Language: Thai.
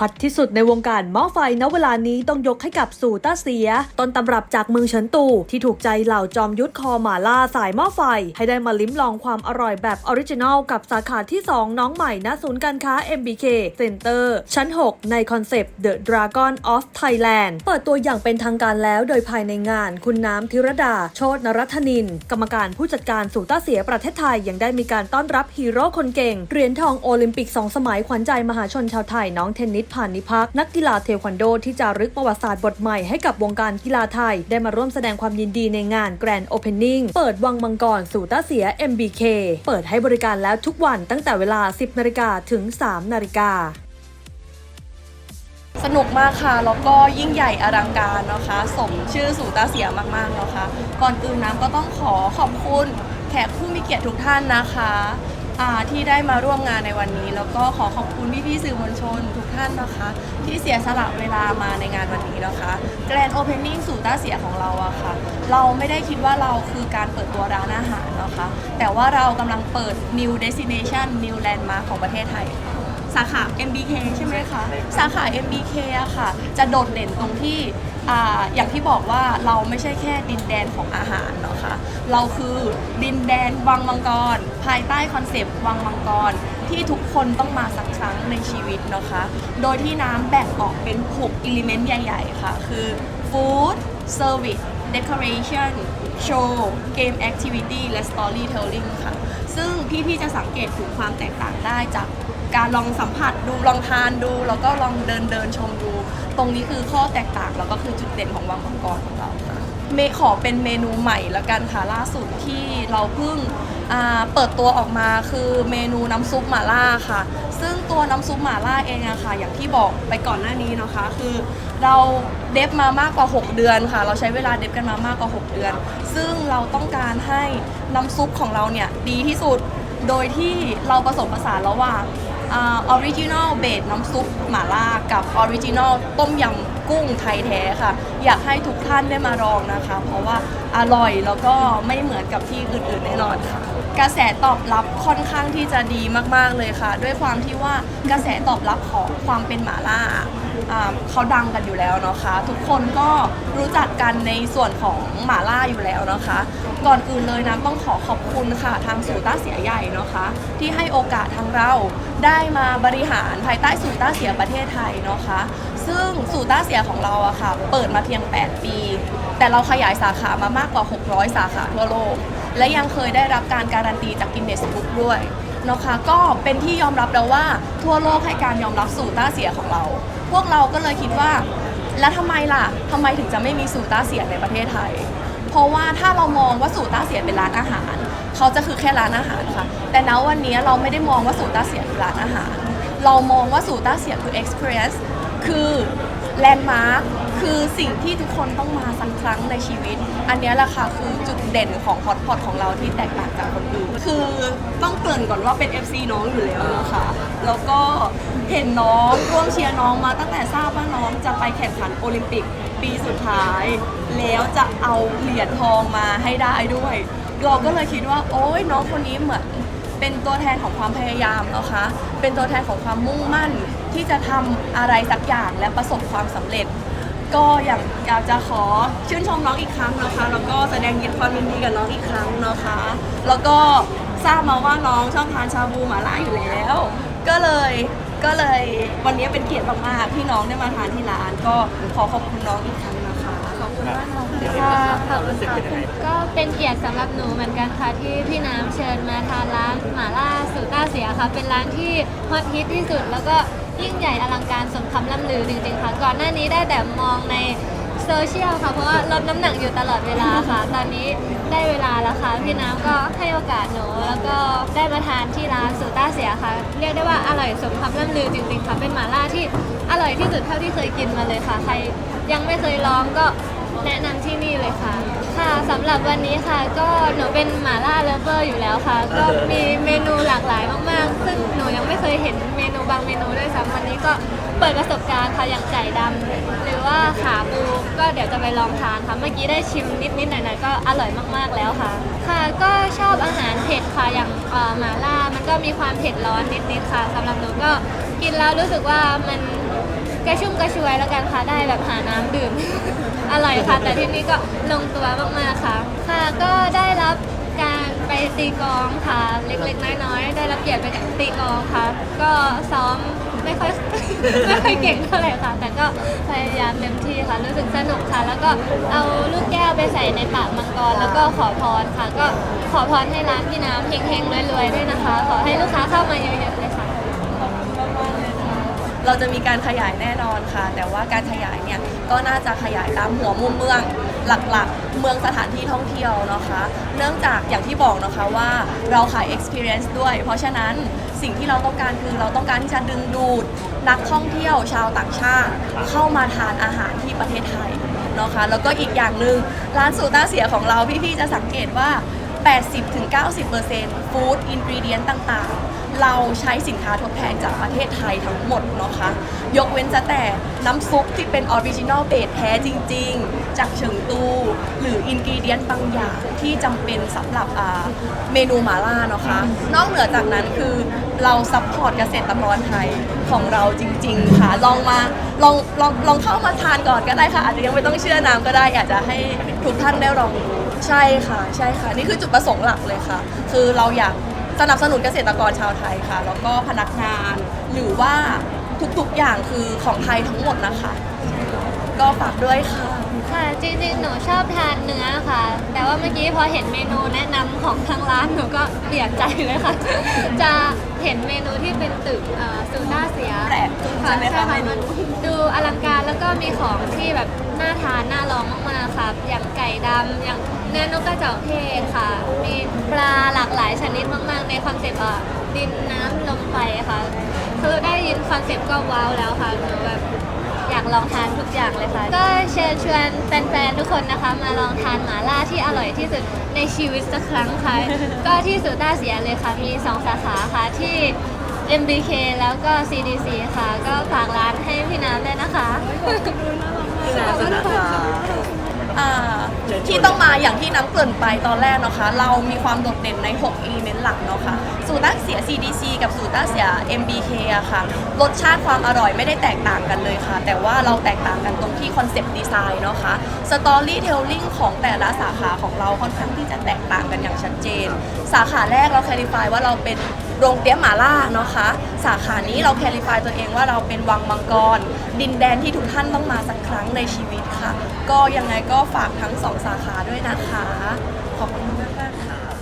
ฮอตที่สุดในวงการหม้อไฟณเวลานี้ต้องยกให้กับสู่ต้าเสีย ต้นตำรับจากเมืองเฉินตู ที่ถูกใจเหล่าจอมยุทธคอหมาล่าสายหม้อไฟ ให้ได้มาลิ้มลองความอร่อยแบบออริจินัลกับสาขาที่ 2 น้องใหม่ณศูนย์การค้า MBK Center ชั้น 6 ในคอนเซปต์ The Dragon of Thailand เปิดตัวอย่างเป็นทางการแล้วโดยภายในงาน คุณน้ำธิรดา โชตนรัตนิน กรรมการผู้จัดการสู่ต้าเสียประเทศไทยยังได้มีการต้อนรับฮีโร่คนเก่งเหรียญทองโอลิมปิกสองสมัยขวัญใจมหาชนชาวไทยน้องเทนนิสผ่านนิพักนักกีฬาเทควันโดที่จะรึกประวัติศาสตร์บทใหม่ให้กับวงการกีฬาไทย ได้มาร่วมแสดงความยินดีในงานแกรนด์โอเพนนิ่งเปิดวังมังกรสู่ต้าเสีย MBK เปิดให้บริการแล้วทุกวันตั้งแต่เวลา 10นาฬิกาถึง 3นาฬิกาสนุกมากค่ะ แล้วก็ยิ่งใหญ่อลังการนะคะ สมชื่อสู่ตาเสียมากๆนะคะก่อนอื่นน้ำก็ต้องขอขอบคุณแขกผู้มีเกียรติทุกท่านนะคะ อ่าที่ได้มาร่วมงานในวันนี้ แล้วก็ขอขอบคุณพี่ๆสื่อมวลชนทุกท่านนะคะ ที่เสียสละเวลามาในงานวันนี้นะคะแกรนด์โอเพนนิ่งสู่ต้าเสียของเราอะค่ะ เราไม่ได้คิดว่าเราคือการเปิดตัวร้านอาหารนะคะ แต่ว่าเรากำลังเปิด new destination new landmark ของประเทศไทยสาขา MBK ใช่ไหมคะ สาขา MBK อะค่ะ จะโดดเด่นตรงที่ อ่าอย่างที่บอกว่าเราไม่ใช่แค่ดินแดนของอาหารเนาะคะเราคือดินแดนวังมังกร ภายใต้คอนเซปต์วังมังกร ที่ทุกคนต้องมาสักครั้งในชีวิตเนาะคะ โดยที่น้ำแบ่งออกเป็น 6 อิเลเมนต์ใหญ่ ๆ ค่ะ คือ Food Service Decoration Show Game Activity และ Storytelling ค่ะ ซึ่งพี่ ๆ จะสังเกตถึงความแตกต่างได้จาก การลองสัมผัสดูลองทานดู แล้วก็ลองเดินเดินชมดู ตรงนี้คือข้อแตกต่างแล้วก็คือจุดเด่นของวังมังกรของเราค่ะเมขอเป็นเมนูใหม่ละกันค่ะล่าสุดที่เราเพิ่งเปิดตัวออกมาคือเมนูน้ำซุปหม่าล่าค่ะ ซึ่งตัวน้ำซุปหม่าล่าเองอะค่ะ อย่างที่บอกไปก่อนหน้านี้นะคะ คือเราเดฟมามากกว่า 6 เดือนค่ะ เราใช้เวลาเดฟกันมามากกว่า 6 เดือน ซึ่งเราต้องการให้น้ำซุปของเราเนี่ยดีที่สุดโดยที่เราผสมผสานระหว่าง ออริจินอลเบสน้ำซุปหม่าล่ากับออริจินอลต้มยำ กุ้งไทยแท้ค่ะ อยากให้ทุกท่านได้มาลองนะคะ เพราะว่าอร่อยแล้วก็ไม่เหมือนกับที่อื่นๆแน่นอนค่ะ กระแสตอบรับค่อนข้างที่จะดีมากๆเลยค่ะ ด้วยความที่ว่ากระแสตอบรับของความเป็นหมาล่าอ่าเขาดังกันอยู่แล้วเนาะคะ ทุกคนก็รู้จักกันในส่วนของหมาล่าอยู่แล้วนะคะ ก่อนอื่นเลยนะต้องขอขอบคุณค่ะ ทางสูต้าเสียใหญ่เนาะคะ ที่ให้โอกาสทางเราได้มาบริหารภายใต้สูต้าเสียประเทศไทยเนาะคะ ซึ่งสูต้าเสียของเราอะค่ะ เปิดมาเพียง 8 ปี แต่เราขยายสาขามามากกว่า 600 สาขาทั่วโลก และยังเคยได้รับการการันตีจากกินเนสบุ๊กด้วยนะคะก็เป็นที่ยอมรับแล้วว่าทั่วโลกให้การยอมรับสูต้าเสียของเรา พวกเราก็เลยคิดว่า แล้วทำไมล่ะทำไมถึงจะไม่มีสูต้าเสียในประเทศไทย เพราะว่าถ้าเรามองว่าสูต้าเสียเป็นร้านอาหาร เขาจะคือแค่ร้านอาหารค่ะ แต่ณวันนี้เราไม่ได้มองว่าสูต้าเสียคือร้านอาหาร เรามองว่าสูต้าเสียคือ experience คือแลนด์มาร์คคือสิ่งที่ทุกคนต้องมาสักครั้งในชีวิต อันนี้แหละค่ะคือจุดเด่นของฮอตพอตของเราที่แตกต่างจากคนอื่นคือต้องเกริ่นก่อนว่าเป็น FC น้องอยู่แล้วนะคะแล้วก็เห็นน้องร่วมเชียร์น้องมาตั้งแต่ทราบว่าน้องจะไปแข่งขันโอลิมปิกปีสุดท้าย แล้วจะเอาเหรียญทองมาให้ได้ด้วยเราก็เลยคิดว่า โอ๊ยน้องคนนี้เหมือน เป็นตัวแทนของความพยายามนะคะ เป็นตัวแทนของความมุ่งมั่นที่จะทำอะไรสักอย่างและประสบความสำเร็จ ก็อยากอยากจะขอชื่นชมน้องอีกครั้งนะคะ แล้วก็แสดงยินความยินดีกับน้องอีกครั้งนะคะ แล้วก็ทราบมาว่าน้องชอบทานชาบูหมาล่าอยู่แล้ว ก็เลยก็เลยวันนี้เป็นเกียรติมากๆที่น้องได้มาทานที่ร้าน ก็ขอขอบคุณน้องอีกครั้ง นะคะขอบคุณมากน้องค่ะขอบคุณค่ะก็เป็นเกียรติสำหรับหนูเหมือนกันค่ะที่พี่น้ำเชิญมาทานร้านหม่าล่าสูต้าเสียค่ะเป็นร้านที่ฮอตฮิตที่สุด แล้วก็ยิ่งใหญ่อลังการสมคำล่ำลือจริงๆค่ะ ก่อนหน้านี้ได้แต่มองในโซเชียลค่ะ เพราะว่าลดน้ำหนักอยู่ตลอดเวลาค่ะ ตอนนี้ได้เวลาแล้วค่ะ พี่น้ำก็ให้โอกาสหนู แล้วก็ได้มาทานที่ร้านสูต้าเสียค่ะ เรียกได้ว่าอร่อยสมคำล่ำลือจริงๆค่ะเป็นหม่าล่าที่อร่อยที่สุดเท่าที่เคยกินมาเลยค่ะ ใครยังไม่เคยลองก็ แนะนำที่นี่เลยค่ะ ค่ะสำหรับวันนี้ค่ะ ก็หนูเป็นหม่าล่าเลฟเวอร์อยู่แล้วค่ะ ก็มีเมนูหลากหลายมากๆ ซึ่งหนูยังไม่เคยเห็นเมนูบางเมนูด้วยซ้ำวันนี้ก็เปิดประสบการณ์ค่ะอย่างไก่ดำหรือว่าขาปูก็เดี๋ยวจะไปลองทานค่ะเมื่อกี้ได้ชิมนิดๆหน่อยๆก็อร่อยมากๆแล้วค่ะ ค่ะก็ชอบอาหารเผ็ดค่ะอย่างเอ่อหม่าล่ามันก็มีความเผ็ดร้อนนิดๆค่ะสำหรับหนูก็กินแล้วรู้สึกว่ามัน กระชุ่มกระชวยแล้วกันค่ะได้แบบหาน้ำดื่ม อร่อยค่ะ แต่ที่นี่ก็ลงตัวมากๆค่ะ ค่ะก็ได้รับการไปตีกลองค่ะ เล็กๆน้อยๆได้รับเกียรติไปตีกลองค่ะ ก็ซ้อมไม่ค่อย ไม่ค่อยเก่งเท่าไหร่ค่ะ แต่ก็พยายามเต็มที่ค่ะรู้สึกสนุกค่ะ แล้วก็เอาลูกแก้วไปใส่ในปากมังกรแล้วก็ขอพรค่ะ ก็ขอพรให้ร้านพี่น้ำเฮงๆรวยๆด้วยนะคะ ขอให้ลูกค้าเข้ามาเยอะๆ เราจะมีการขยายแน่นอนค่ะ แต่ว่าการขยายเนี่ยก็น่าจะขยายตามหัวมุมเมืองหลักๆ เมืองสถานที่ท่องเที่ยวนะคะ เนื่องจากอย่างที่บอกนะคะว่าเราขาย experience ด้วย เพราะฉะนั้นสิ่งที่เราต้องการคือเราต้องการที่จะดึงดูดนักท่องเที่ยวชาวต่างชาติ เข้ามาทานอาหารที่ประเทศไทยนะคะแล้วก็อีกอย่างหนึ่งร้านสูต้าเสียของเราพี่ๆจะสังเกตว่า 80-90%ฟู้ดอินกรีเดียนต่างๆ เราใช้สินค้าทดแทนจากประเทศไทยทั้งหมดนะคะ ยกเว้นจะแต่น้ำซุปที่เป็นออริจินอลเบสแท้จริง ๆ จากเฉิงตู หรืออินกรีเดียนบางอย่างที่จำเป็นสำหรับเมนูหมาล่านะคะ นอกเหนือจากนั้นคือเราซัพพอร์ตเกษตรกรไทยของเราจริง ๆ ค่ะ ลองมาลองลองลองเข้ามาทานก่อนก็ได้ค่ะ อาจจะยังไม่ต้องเชื่อน้ำก็ได้อยากจะให้ทุกท่านได้ลองดู ใช่ค่ะใช่ค่ะ นี่คือจุดประสงค์หลักเลยค่ะ คือเราอยากสนับสนุนเกษตรกรชาวไทยค่ะ แล้วก็พนักงานหรือว่าทุกๆอย่างคือของไทยทั้งหมดนะคะ ก็ฝากด้วยค่ะ ค่ะจริงๆ หนูชอบทานเนื้อค่ะ แต่ว่าเมื่อกี้พอเห็นเมนูแนะนำของทางร้านหนูก็เปลี่ยนใจเลยค่ะ จะเห็นเมนูที่เป็นตึกเอ่อซูต้าเสียแปลกใช่ไหมคะใช่เมนูมันดูอลังการแล้วก็มีของที่แบบ น่าทานน่าลองมากๆค่ะอย่างไก่ดำอย่างเนื้อนกกระจอกเทศค่ะ มีปลาหลากหลายชนิดมาก ๆ ในคอนเซปต์อะดินน้ำลมไฟค่ะ คือได้ยินคอนเซปต์ก็ว้าวแล้วค่ะหนูแบบอยากลองทานทุกอย่างเลยค่ะ ก็เชิญชวนแฟนๆทุกคนนะคะ มาลองทานหมาล่าที่อร่อยที่สุดในชีวิตสักครั้งค่ะ ก็ที่สุดต้าเสียเลยค่ะ มี2สาขาค่ะที่ MBK แล้วก็ CDC ค่ะ ก็ฝากร้านให้พี่น้ำด้วยนะคะ อ่าที่ต้องมาอย่างที่น้ำเกริ่นไปตอนแรกนะคะ เรามีความโดดเด่นใน6 e ิเมนต์หลักเนาะค่ะสูตรต้าเสีย CDC กับสูตรต้าเสีย MBK อะค่ะรสชาติความอร่อยไม่ได้แตกต่างกันเลยค่ะ แต่ว่าเราแตกต่างกันตรงที่คอนเซปต์ดีไซน์เนาะค่ะสตอรี่เทลลิ่งของแต่ละสาขาของเราค่อนข้างที่จะแตกต่างกันอย่างชัดเจน สาขาแรกเราแคลิฟายว่าเราเป็นโรงเตี้ยหมาล่าเนาะค่ะสาขานี้เราแคลิฟายตัวเองว่าเราเป็นวังมังกร ดินแดนที่ทุกท่านต้องมาสักครั้งในชีวิตค่ะ ก็ยังไงก็ฝากทั้งสองสาขาด้วยนะคะ ขอบคุณมากมค่ะ